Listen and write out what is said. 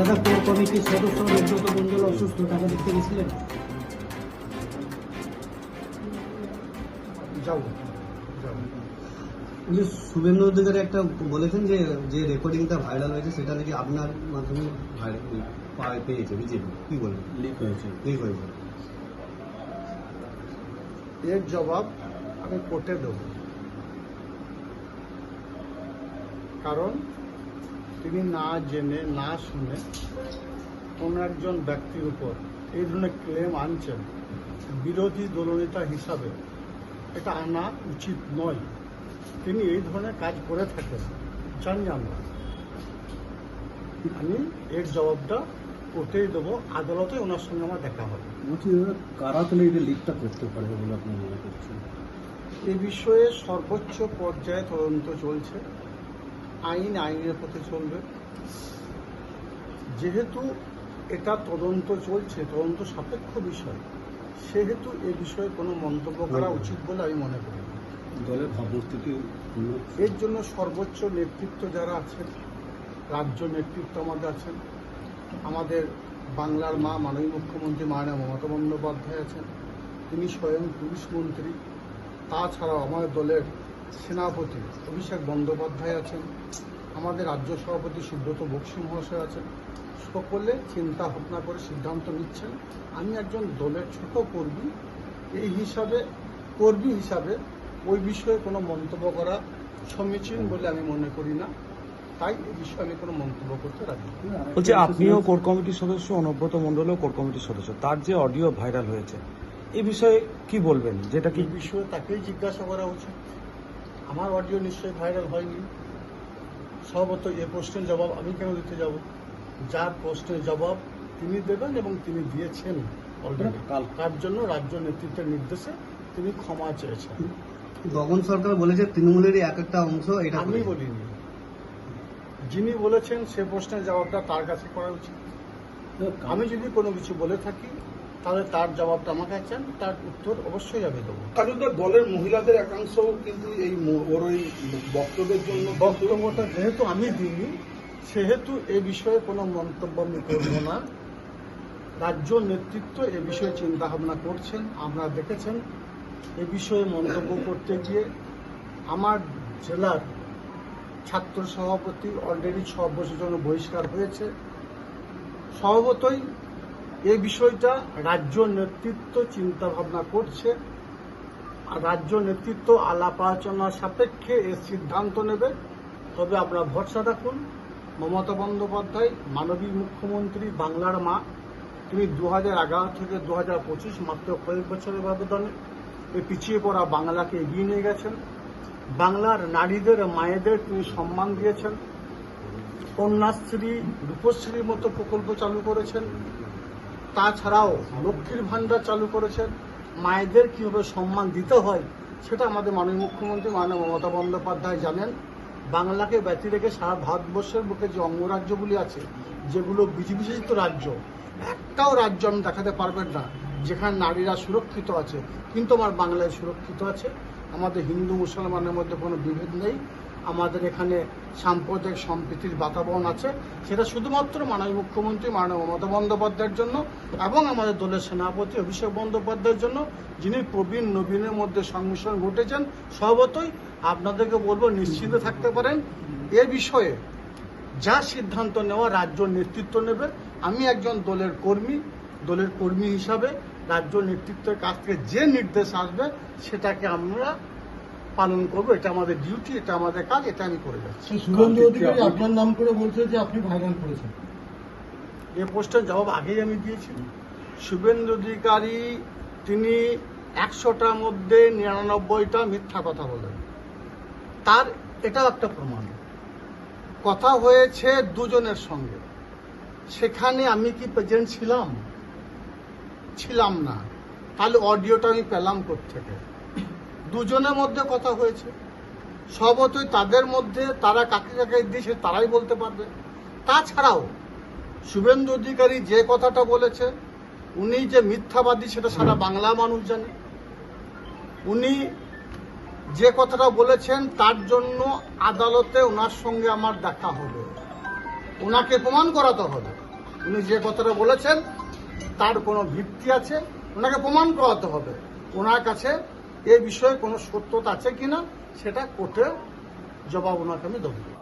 দাদা কোর কমিটির সদস্য অনুব্রত মণ্ডল অসুস্থ তাকে দেখতে গেছিলেন? যাব যাব যে শুভেন্দু অধিকারী একটা বলেছেন যে যে রেকর্ডিংটা ভাইরাল হয়েছে সেটা নাকি আপনার মাধ্যমে ভাইরাল পেয়েছে বিজেপি। কি বলবেন? লিক হয়েছে। লিক হয়েছে এর জবাব আমি কোর্টে দেব। কারণ তিনি না জেনে না শুনে কোন একজন ব্যক্তির উপর এই ধরনের ক্লেম আনছেন বিরোধী দলনেতা হিসাবে। এটা আনা উচিত নয়। তিনি এই ধরনের কাজ করে থাকেন জানি আমরা। আমি এর জবাবটা করতেই দেবো আদালতে ওনার সঙ্গে আমার দেখা হবে। বলছি কারা তাহলে এটা লিকটা করতে পারে বলে আপনি মনে করছেন? এ বিষয়ে সর্বোচ্চ পর্যায়ে তদন্ত চলছে। আইন আইনের পথে চলবে। যেহেতু এটা তদন্ত চলছে তদন্ত সাপেক্ষ বিষয় সেহেতু এ বিষয়ে কোনো মন্তব্য করা উচিত বলে আমি মনে করি দলের ভাবমূর্তিটি এর জন্য সর্বোচ্চ নেতৃত্ব যারা আছেন রাজ্য নেতৃত্ব আমাদের আছেন আমাদের বাংলার মা মাননীয় মুখ্যমন্ত্রী মাননীয় মমতা বন্দ্যোপাধ্যায় আছেন তিনি স্বয়ং পুলিশ মন্ত্রী তাছাড়াও আমাদের দলের সেনাপতি অভিষেক বন্দ্যোপাধ্যায় আছেন আমাদের রাজ্য সভাপতি সুব্রত বক্সি মহাশয় আছেন। সকলে চিন্তা ভাবনা করে সিদ্ধান্ত নিচ্ছেন আমি একজন দলের ছোট কর্মী। এই হিসাবে কর্মী হিসাবে ওই বিষয়ে কোনো মন্তব্য করা সমীচীন বলে আমি মনে করি না। তাই এই বিষয়ে আমি কোনো মন্তব্য করতে রাজি। বলছি আপনিও কোর কমিটির সদস্য অনুব্রত মণ্ডলও কোর কমিটির সদস্য। তার যে অডিও ভাইরাল হয়েছে এই বিষয়ে কি বলবেন? যেটা কি বিষয়ে তাকেই জিজ্ঞাসা করা উচিত। আমার অডিও নিশ্চয়ই ভাইরাল হয়নি। সম্ভবত এ প্রশ্নের জবাব আমি কেন দিতে যাব? যার প্রশ্নের জবাব তিনি দেবেন এবং তিনি দিয়েছেন অলরেডি কাল। তার জন্য রাজ্য নেতৃত্বের নির্দেশে তিনি ক্ষমা চেয়েছেন। গগন সরকার বলেছে তৃণমূলেরই এক একটা অংশ এটা আমি। বলিনি। যিনি বলেছেন সে প্রশ্নের জবাবটা তার কাছে করা উচিত। আমি যদি কোনো কিছু বলে থাকি তাহলে তার জবাবটা আমাকে চান তার উত্তর অবশ্যই আমি দেবো। তালুকদার দলের মহিলাদের একাংশ কিন্তু এই ওর ওই বক্তব্যের জন্য বক্তব্যটা যেহেতু আমি দিইনি সেহেতু এ বিষয়ে কোনো মন্তব্য আমি করব না। রাজ্য নেতৃত্ব এ বিষয়ে চিন্তা ভাবনা করছেন আমরা দেখেছেন। এ বিষয়ে মন্তব্য করতে গিয়ে আমার জেলার ছাত্র সভাপতি অলরেডি ছ বছর জন্য বহিষ্কার হয়েছে। স্বভাবতই এই বিষয়টা রাজ্য নেতৃত্ব চিন্তা ভাবনা করছে, আর রাজ্য নেতৃত্ব আলাপ আলোচনা সাপেক্ষে এর সিদ্ধান্ত নেবে। তবে আপনারা ভরসা রাখুন, মমতা বন্দ্যোপাধ্যায়, মাননীয় মুখ্যমন্ত্রী, বাংলার মা, তিনি দু হাজার এগারো থেকে দু হাজার পঁচিশ মাত্র কয়েক বছরের ব্যবধানে এই পিছিয়ে পড়া বাংলাকে এগিয়ে নিয়ে গেছেন। বাংলার নারীদের, মায়েদের তিনি সম্মান দিয়েছেন। কন্যাশ্রী, রূপশ্রীর মতো প্রকল্প চালু করেছেন। তাছাড়াও লক্ষ্মীর ভাণ্ডার চালু করেছেন। মায়েদের কীভাবে সম্মান দিতে হয়, সেটা আমাদের মাননীয় মুখ্যমন্ত্রী মাননীয় মমতা বন্দ্যোপাধ্যায় জানেন। বাংলাকে ব্যতি রেখে সারা ভারতবর্ষের বুকে যে অঙ্গরাজ্যগুলি আছে, যেগুলো বিধিবিশেষিত রাজ্য, একটাও রাজ্য আমি দেখাতে পারবেন না, যেখানে নারীরা সুরক্ষিত আছে। কিন্তু আমার বাংলায় সুরক্ষিত আছে। আমাদের হিন্দু, মুসলমানের মধ্যে কোনো বিভেদ নেই। আমাদের এখানে সাম্প্রদায়িক সম্প্রীতির বাতাবরণ আছে। সেটা শুধুমাত্র মাননীয় মুখ্যমন্ত্রী, মাননীয় মমতা বন্দ্যোপাধ্যায়ের জন্য এবং আমাদের দলের সেনাপতি অভিষেক বন্দ্যোপাধ্যায়ের জন্য, যিনি প্রবীণ নবীনের মধ্যে সংমিশ্রণ ঘটেছেন স্বভাবতই আপনাদেরকে বলব নিশ্চিন্ত থাকতে পারেন। এ বিষয়ে যা সিদ্ধান্ত নেওয়া রাজ্য নেতৃত্ব নেবে, আমি একজন দলের কর্মী দলের কর্মী হিসাবে রাজ্য নেতৃত্বের কাছ থেকে যে নির্দেশ আসবে, সেটাকে আমরা পালন করব এটা আমাদের ডিউটি এটা আমাদের কাজ এটা আমি করে যাচ্ছি। শুভেন্দু অধিকারী আপনার নাম করে বলছে যে আপনি ভাইরাল করেছেন। এ প্রশ্নের জবাব আগেই আমি দিয়েছি। শুভেন্দু অধিকারী তিনি একশোটার মধ্যে নিরানব্বইটা মিথ্যা কথা বলেন। তার এটাও একটা প্রমাণ। কথা হয়েছে দুজনের সঙ্গে। সেখানে আমি কি প্রেজেন্ট ছিলাম? ছিলাম না। তাহলে অডিওটা আমি পেলাম থেকে দুজনের মধ্যে কথা হয়েছে। সবতই তাদের মধ্যে তারা কাকে কাকে দিয়েছে তারাই বলতে পারবে। তাছাড়াও শুভেন্দু অধিকারী যে কথাটা বলেছে, উনি যে মিথ্যাবাদী সেটা সারা বাংলা মানুষ জানে। উনি যে কথাটা বলেছেন, তার জন্য আদালতে ওনার সঙ্গে আমার দেখা হবে। ওনাকে প্রমাণ করাতে হবে। উনি যে কথাটা বলেছেন, তার কোনো ভিত্তি আছে, ওনাকে প্রমাণ করাতে হবে। ওনার কাছে এ বিষয়ে কোনো সত্যতা আছে কিনা সেটা কোর্টে জবাব ওনাকে আমি দেবো।